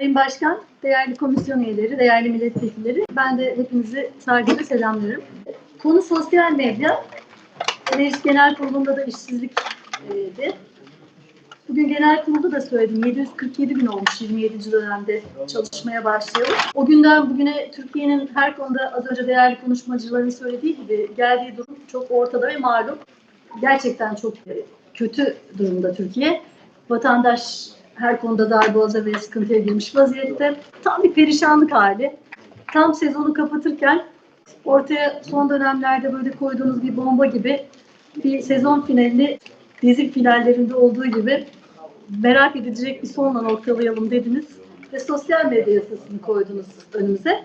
Sayın Başkan, değerli komisyon üyeleri, değerli milletvekilleri, ben de hepinizi saygıyla selamlıyorum. Konu sosyal medya. Meclis Genel Kurulu'nda da işsizlikti. Bugün genel kurulda da söyledim. 747 gün olmuş 27. dönemde çalışmaya başlayalım. O günden bugüne Türkiye'nin her konuda az önce değerli konuşmacıların söylediği gibi geldiği durum çok ortada ve malum. Gerçekten çok kötü durumda Türkiye. Vatandaş her konuda darboğaza ve sıkıntıya girmiş vaziyette. Tam bir perişanlık hali. Tam sezonu kapatırken ortaya son dönemlerde böyle koyduğunuz bir bomba gibi bir sezon finalini dizi finallerinde olduğu gibi merak edilecek bir sonla noktalayalım dediniz ve sosyal medya yasasını koydunuz önümüze.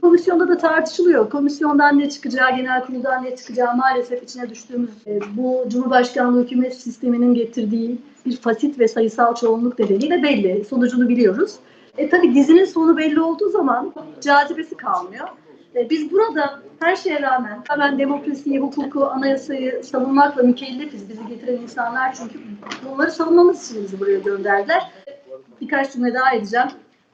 Komisyonda da tartışılıyor. Komisyondan ne çıkacağı, genel kuruldan ne çıkacağı maalesef içine düştüğümüz e, bu Cumhurbaşkanlığı hükümet sisteminin getirdiği bir fasit ve sayısal çoğunluk nedeniyle belli. Sonucunu biliyoruz. E tabi dizinin sonu belli olduğu zaman cazibesi kalmıyor. E, biz burada her şeye rağmen hemen demokrasiyi, hukuku, anayasayı savunmakla mükellefiz. Bizi getiren insanlar çünkü bunları savunmamız için bizi buraya gönderdiler. Birkaç cümle daha edeceğim.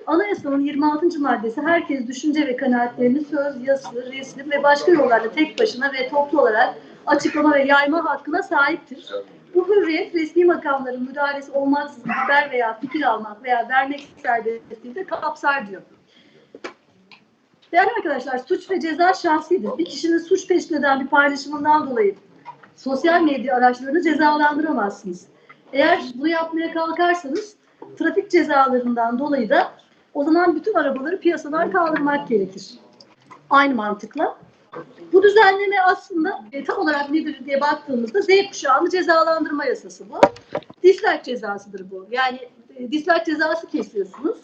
Anayasanın 26. maddesi herkes düşünce ve kanaatlerini söz, yazı, resim ve başka yollarla tek başına ve toplu olarak açıklama ve yayma hakkına sahiptir. Bu hürriyet resmi makamların müdahalesi olmaksızın haber veya fikir almak veya vermek serbestliğini de kapsar diyor. Değerli arkadaşlar, suç ve ceza şahsidir. Bir kişinin suç teşkil eden bir paylaşımından dolayı sosyal medya araçlarını cezalandıramazsınız. Eğer bunu yapmaya kalkarsanız trafik cezalarından dolayı da o zaman bütün arabaları piyasadan kaldırmak gerekir. Aynı mantıkla. Bu düzenleme aslında e, tam olarak nedir diye baktığımızda Z kuşağını cezalandırma yasası bu. Dislike cezasıdır bu. Yani e, dislike cezası kesiyorsunuz.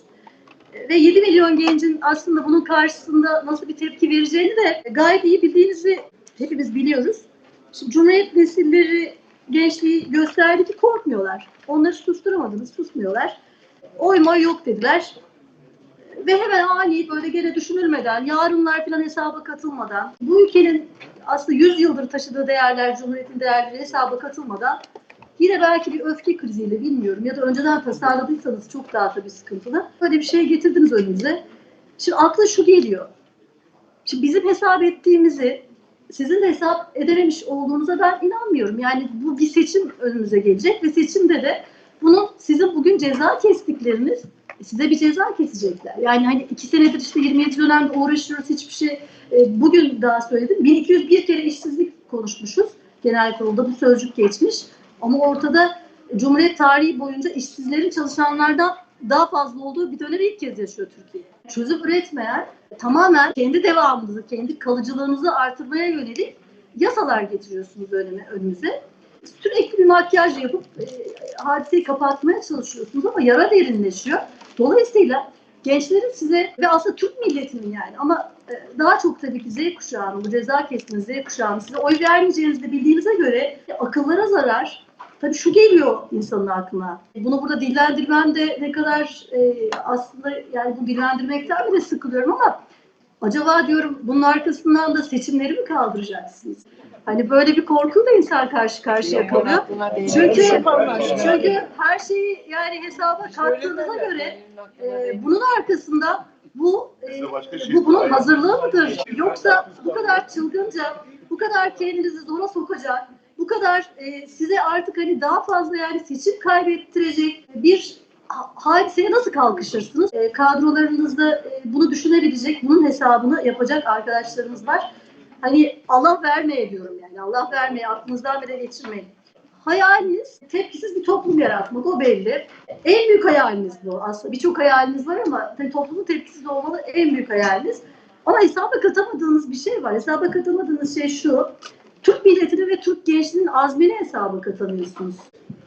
E, ve 7 milyon gencin aslında bunun karşısında nasıl bir tepki vereceğini de gayet iyi bildiğinizi hepimiz biliyoruz. Şimdi Cumhuriyet nesilleri gençliği gösterdi ki korkmuyorlar. Onları susturamadınız, susmuyorlar. Oy moy yok dediler. Ve hemen ani böyle gene düşünülmeden, yarınlar falan hesaba katılmadan, bu ülkenin aslında 100 yıldır taşıdığı değerler, Cumhuriyet'in değerleri hesaba katılmadan yine belki bir öfke kriziyle bilmiyorum ya da önceden tasarladıysanız çok daha tabii sıkıntılı. Böyle bir şey getirdiniz önümüze. Şimdi akla şu geliyor. Şimdi bizim hesap ettiğimizi sizin de hesap edememiş olduğunuza ben inanmıyorum. Yani bu bir seçim önümüze gelecek ve seçimde de bunun sizin bugün ceza kestikleriniz size bir ceza kesecekler. Yani hani iki senedir işte 27 dönemde uğraşıyoruz hiçbir şey. E, bugün daha söyledim. 1201 kere işsizlik konuşmuşuz. Genel kurulda bu sözcük geçmiş. Ama ortada Cumhuriyet tarihi boyunca işsizlerin çalışanlardan daha fazla olduğu bir dönemi ilk kez yaşıyor Türkiye. Çözüm üretmeyen, tamamen kendi devamınızı, kendi kalıcılığınızı artırmaya yönelik yasalar getiriyorsunuz önüme, önümüze. Sürekli bir makyaj yapıp e, hadiseyi kapatmaya çalışıyorsunuz ama yara derinleşiyor. Dolayısıyla gençlerin size ve aslında Türk milletinin yani ama e, daha çok tabii ki Z kuşağının, bu ceza kesimi Z kuşağının size oy vermeyeceğinizi de bildiğinize göre akıllara zarar. Tabii şu geliyor insanın aklına. Bunu burada dillendirmem de ne kadar e, aslında yani bu dillendirmekten bile sıkılıyorum ama acaba diyorum bunun arkasından da seçimleri mi kaldıracaksınız? Hani böyle bir korkuyla insan karşı karşıya kalıyor. Çünkü çünkü her şeyi yani hesaba kattığınıza göre e, bunun arkasında bu e, bu bunun hazırlığı mıdır? Yoksa bu kadar çılgınca, bu kadar kendinizi zora sokacak, bu kadar e, size artık hani daha fazla yani seçim kaybettirecek bir ha- hadiseye nasıl kalkışırsınız? E, kadrolarınızda e, bunu düşünebilecek, bunun hesabını yapacak arkadaşlarımız var. Hani Allah vermeye diyorum yani. Allah vermeye aklınızdan bile geçirmeyin. Hayaliniz tepkisiz bir toplum yaratmak o belli. En büyük hayaliniz bu aslında. Birçok hayaliniz var ama tabii toplumun tepkisiz olmalı en büyük hayaliniz. Ama hesaba katamadığınız bir şey var. Hesaba katamadığınız şey şu. Türk milletini ve Türk gençliğinin azmini hesaba katamıyorsunuz.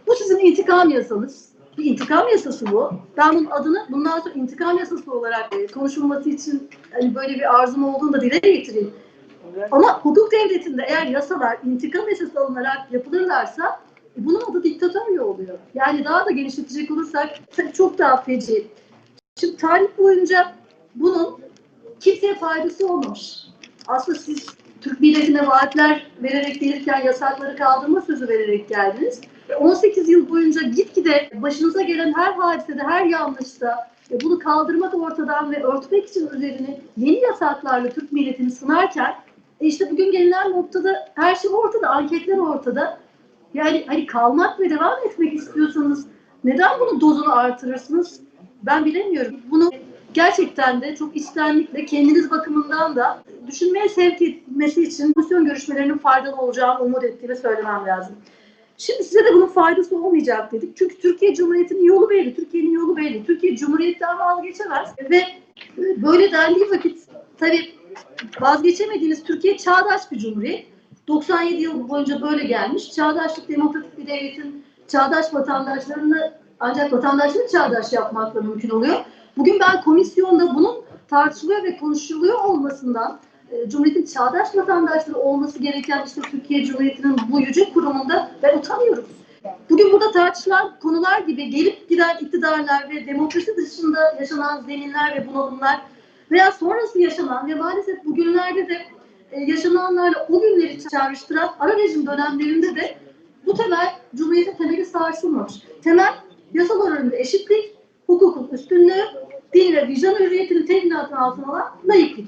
Bu sizin intikam yasanız. Bir intikam yasası bu. Ben bunun adını bundan sonra intikam yasası olarak e, konuşulması için hani böyle bir arzum olduğunu da dile getireyim. Ama hukuk devletinde eğer yasalar intikam esası alınarak yapılırlarsa e, bunun adı diktatörlüğü oluyor. Yani daha da genişletecek olursak çok daha feci. Şimdi tarih boyunca bunun kimseye faydası olmamış. Aslında siz Türk milletine vaatler vererek gelirken yasakları kaldırma sözü vererek geldiniz. Ve 18 yıl boyunca gitgide başınıza gelen her hadisede, her yanlışta E, Bunu kaldırmak ortadan ve örtmek için üzerini yeni yasaklarla Türk milletini sınarken e işte bugün gelinen noktada her şey ortada, anketler ortada. Yani hani kalmak ve devam etmek istiyorsanız neden bunu dozunu artırırsınız? Ben bilemiyorum. Bunu gerçekten de çok içtenlikle kendiniz bakımından da düşünmeye sevk etmesi için komisyon görüşmelerinin faydalı olacağını umut ettiğimi söylemem lazım. Şimdi size de bunun faydası olmayacak dedik. Çünkü Türkiye Cumhuriyeti'nin yolu belli. Türkiye'nin yolu belli. Türkiye Cumhuriyet'ten vazgeçemez. Ve böyle dendiği vakit tabii vazgeçemediğiniz Türkiye çağdaş bir cumhuriyet. 97 yıl boyunca böyle gelmiş. Çağdaşlık demokratik bir devletin çağdaş vatandaşlarını ancak vatandaşları çağdaş yapmakla mümkün oluyor. Bugün ben komisyonda bunun tartışılıyor ve konuşuluyor olmasından e, Cumhuriyet'in çağdaş vatandaşları olması gereken işte Türkiye Cumhuriyeti'nin bu yüce kurumunda ben utanıyorum. Bugün burada tartışılan konular gibi gelip giden iktidarlar ve demokrasi dışında yaşanan zeminler ve bunalımlar veya sonrası yaşanan ve maalesef bugünlerde de e, yaşananlarla o günleri çağrıştıran ara rejim dönemlerinde de bu temel Cumhuriyet'in temeli sarsılmamış. Temel yasalar önünde eşitlik, hukukun üstünlüğü, din ve vicdan hürriyetinin teminatı altına alan layıklık.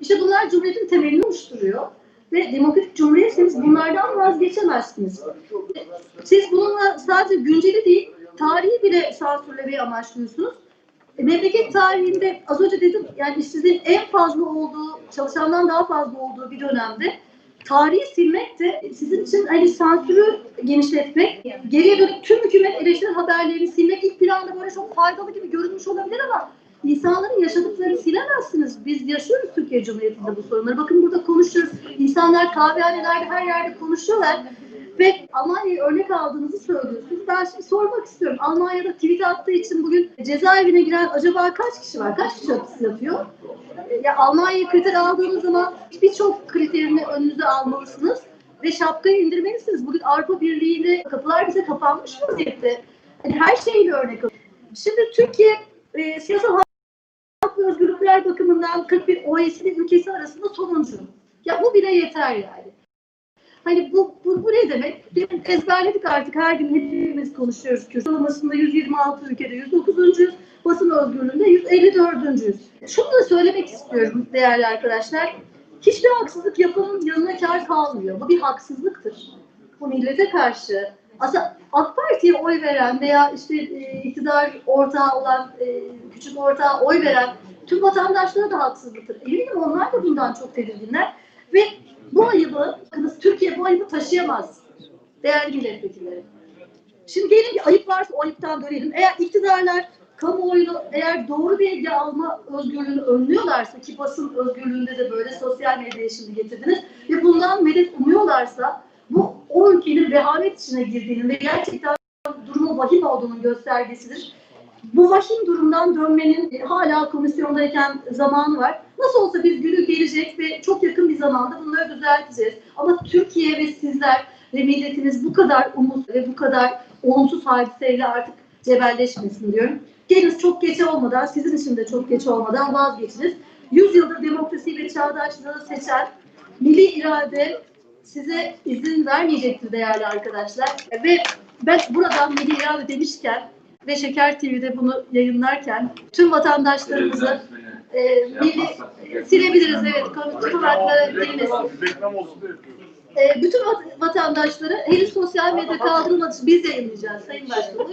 İşte bunlar Cumhuriyet'in temelini oluşturuyor. Ve demokratik cumhuriyetseniz bunlardan vazgeçemezsiniz. Siz bununla sadece günceli değil, tarihi bile sansürlemeyi amaçlıyorsunuz. E, memleket tarihinde az önce dedim yani işsizliğin en fazla olduğu, çalışandan daha fazla olduğu bir dönemde tarihi silmek de sizin için hani sansürü genişletmek, geriye dönük tüm hükümet eleştiri haberlerini silmek ilk planda böyle çok faydalı gibi görünmüş olabilir ama insanların yaşadıklarını silemezsiniz. Biz yaşıyoruz Türkiye Cumhuriyeti'nde bu sorunları. Bakın burada konuşuyoruz. İnsanlar kahvehanelerde her yerde konuşuyorlar. Ve Almanya'yı örnek aldığınızı söylüyorsunuz. Ben şimdi sormak istiyorum. Almanya'da tweet attığı için bugün cezaevine giren acaba kaç kişi var? Kaç kişi hapis yatıyor? Ya Almanya'yı kriter aldığınız zaman birçok kriterini önünüze almalısınız ve şapkayı indirmelisiniz. Bugün Avrupa Birliği'yle kapılar bize kapanmış vaziyette. Yani her şeyle örnek alın. Şimdi Türkiye e, siyasal hak ve özgürlükler bakımından 41 OECD ülkesi arasında sonuncu. Ya bu bile yeter yani. Hani bu, bu, bu ne demek? Ezberledik artık her gün hepimiz konuşuyoruz. Kürt sıralamasında 126 ülkede 109. basın özgürlüğünde 154. Şunu da söylemek istiyorum değerli arkadaşlar. Hiçbir haksızlık yapanın yanına kar kalmıyor. Bu bir haksızlıktır. Bu millete karşı. Aslında AK Parti'ye oy veren veya işte e, iktidar ortağı olan, e, küçük ortağı oy veren tüm vatandaşlara da haksızlıktır. Eminim onlar da bundan çok tedirginler. Ve bu ayıbı, bakınız Türkiye bu ayıbı taşıyamaz değerli milletvekilleri. Şimdi gelin bir ayıp varsa o ayıptan dönelim. Eğer iktidarlar kamuoyunu eğer doğru bilgi alma özgürlüğünü önlüyorlarsa ki basın özgürlüğünde de böyle sosyal medyaya şimdi getirdiniz ve bundan medet umuyorlarsa bu o ülkenin rehavet içine girdiğinin ve gerçekten durumu vahim olduğunun göstergesidir. Bu vahim durumdan dönmenin e, hala komisyondayken zamanı var. Nasıl olsa biz günü gelecek ve çok yakın bir zamanda bunları düzelteceğiz. Ama Türkiye ve sizler ve milletiniz bu kadar umut ve bu kadar olumsuz hadiseyle artık cebelleşmesin diyorum. Geliniz çok geç olmadan, sizin için de çok geç olmadan vazgeçiniz. Yüzyıldır demokrasi ve çağdaşlığı seçen milli irade size izin vermeyecektir değerli arkadaşlar. Ve ben buradan milli irade demişken ve Şeker TV'de bunu yayınlarken tüm vatandaşlarımızı e, milli silebiliriz evet tüm hakları değilmesin. Reklam olsun diye yapıyoruz. E, bütün vat- vatandaşları henüz sosyal medya kaldırılmadı biz yayınlayacağız Sayın Başkanım.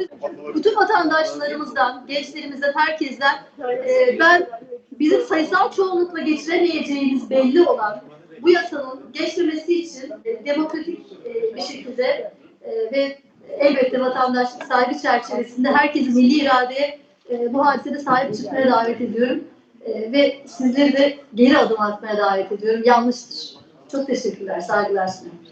Bütün vatandaşlarımızdan, gençlerimizden, herkesten e, ben bizim sayısal çoğunlukla geçiremeyeceğimiz belli olan bu yasanın geçmemesi için e, demokratik e, bir şekilde e, ve elbette vatandaşlık sahibi çerçevesinde herkesi milli iradeye e, bu hadisede sahip çıkmaya davet ediyorum. E, ve sizleri de geri adım atmaya davet ediyorum. Yanlıştır. Çok teşekkürler, saygılar sunuyorum.